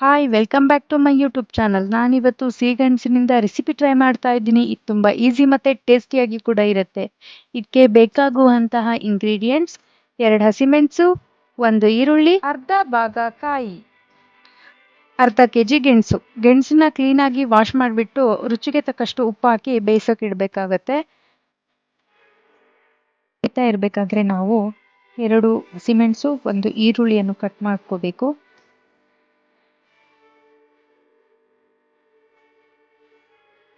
Hi welcome back to my YouTube channel ನಾನಿವತ್ತು ಸಿಹಿಗೆಣಸಿನಿಂದ recipe try ಮಾಡ್ತಾ ಇದ್ದೀನಿ. ಇದು ತುಂಬ ಈಸಿ ಮತ್ತು ಟೇಸ್ಟಿಯಾಗಿ ಕೂಡ ಇರುತ್ತೆ. ಇದಕ್ಕೆ ಬೇಕಾಗುವಂತಹ ಇಂಗ್ರೀಡಿಯೆಂಟ್ಸ್ ಎರಡು ಹಸಿಮೆಣಸು ಒಂದು ಈರುಳ್ಳಿ ಅರ್ಧ ಭಾಗ ಕಾಯಿ. ಅರ್ಧ ಕೆ ಜಿ ಗೆಣಸು. ಗೆಣಸನ್ನ ಕ್ಲೀನಾಗಿ ವಾಶ್ ಮಾಡಿಬಿಟ್ಟು ರುಚಿಗೆ ತಕ್ಕಷ್ಟು ಉಪ್ಪು ಹಾಕಿ ಬೇಯಿಸೋಕೆ ಇಡಬೇಕಾಗತ್ತೆ. ಇರಬೇಕಾದ್ರೆ ನಾವು ಎರಡು ಹಸಿಮೆಣಸು ಒಂದು ಈರುಳ್ಳಿಯನ್ನು ಕಟ್ ಮಾಡ್ಕೋಬೇಕು.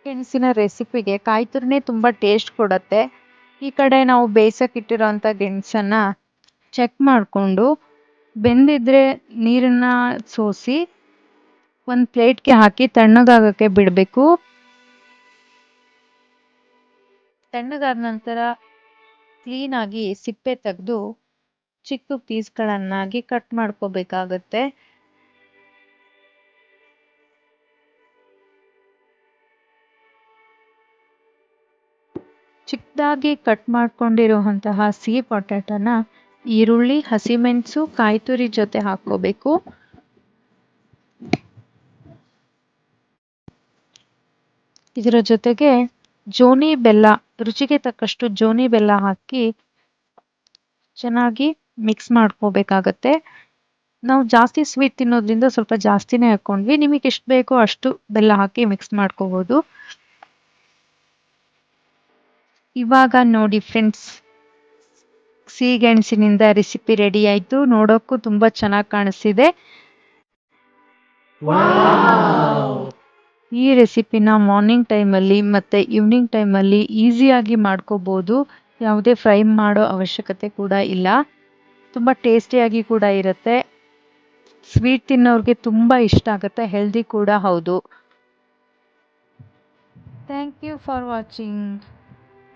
ಗೆಣಸಿನ ರೆಸಿಪಿಗೆ ಕಾಯಿ ತುರಿನೇ ತುಂಬ ಟೇಸ್ಟ್ ಕೊಡುತ್ತೆ. ಈ ಕಡೆ ನಾವು ಬೇಯಿಸೋಕ್ಕಿಟ್ಟಿರೋಂಥ ಗೆಣಸನ್ನು ಚೆಕ್ ಮಾಡಿಕೊಂಡು, ಬೆಂದಿದ್ರೆ ನೀರನ್ನು ಸೋಸಿ ಒಂದು ಪ್ಲೇಟ್ಗೆ ಹಾಕಿ ತಣ್ಣಗಾಗೋಕ್ಕೆ ಬಿಡಬೇಕು. ತಣ್ಣಗಾದ ನಂತರ ಕ್ಲೀನಾಗಿ ಸಿಪ್ಪೆ ತೆಗೆದು ಚಿಕ್ಕ ಪೀಸ್ಗಳನ್ನಾಗಿ ಕಟ್ ಮಾಡ್ಕೋಬೇಕಾಗತ್ತೆ. ಚಿಕ್ಕದಾಗಿ ಕಟ್ ಮಾಡ್ಕೊಂಡಿರುವಂತಹ ಸಿಹಿ ಪೊಟ್ಯಾಟೋನ ಈರುಳ್ಳಿ, ಹಸಿಮೆಣಸು ಕಾಯಿ ತುರಿ ಜೊತೆ ಹಾಕ್ಕೋಬೇಕು. ಇದರ ಜೊತೆಗೆ ಜೋನಿ ಬೆಲ್ಲ, ರುಚಿಗೆ ತಕ್ಕಷ್ಟು ಜೋನಿ ಬೆಲ್ಲ ಹಾಕಿ ಚೆನ್ನಾಗಿ ಮಿಕ್ಸ್ ಮಾಡ್ಕೋಬೇಕಾಗತ್ತೆ. ನಾವು ಜಾಸ್ತಿ ಸ್ವೀಟ್ ತಿನ್ನೋದ್ರಿಂದ ಸ್ವಲ್ಪ ಜಾಸ್ತಿನೇ ಹಾಕ್ಕೊಂಡ್ವಿ ನಿಮಗೆ ಎಷ್ಟು ಬೇಕೋ ಅಷ್ಟು ಬೆಲ್ಲ ಹಾಕಿ ಮಿಕ್ಸ್ ಮಾಡ್ಕೋಬೋದು. ಇವಾಗ ನೋಡಿ ಫ್ರೆಂಡ್ಸ್ ಸಿಹಿಗೆಣಸಿನಿಂದ ರೆಸಿಪಿ ರೆಡಿ ಆಯಿತು. ನೋಡೋಕ್ಕೂ ತುಂಬ ಚೆನ್ನಾಗಿ ಕಾಣಿಸ್ತಿದೆ. ಈ ರೆಸಿಪಿನ ಮಾರ್ನಿಂಗ್ ಟೈಮಲ್ಲಿ ಮತ್ತು ಈವ್ನಿಂಗ್ ಟೈಮಲ್ಲಿ ಈಸಿಯಾಗಿ ಮಾಡ್ಕೋಬೋದು. ಯಾವುದೇ ಫ್ರೈ ಮಾಡೋ ಅವಶ್ಯಕತೆ ಕೂಡ ಇಲ್ಲ. ತುಂಬ ಟೇಸ್ಟಿಯಾಗಿ ಕೂಡ ಇರುತ್ತೆ. ಸ್ವೀಟ್ ತಿನ್ನೋರಿಗೆ ತುಂಬ ಇಷ್ಟ ಆಗುತ್ತೆ. ಹೆಲ್ದಿ ಕೂಡ ಹೌದು. Thank you for watching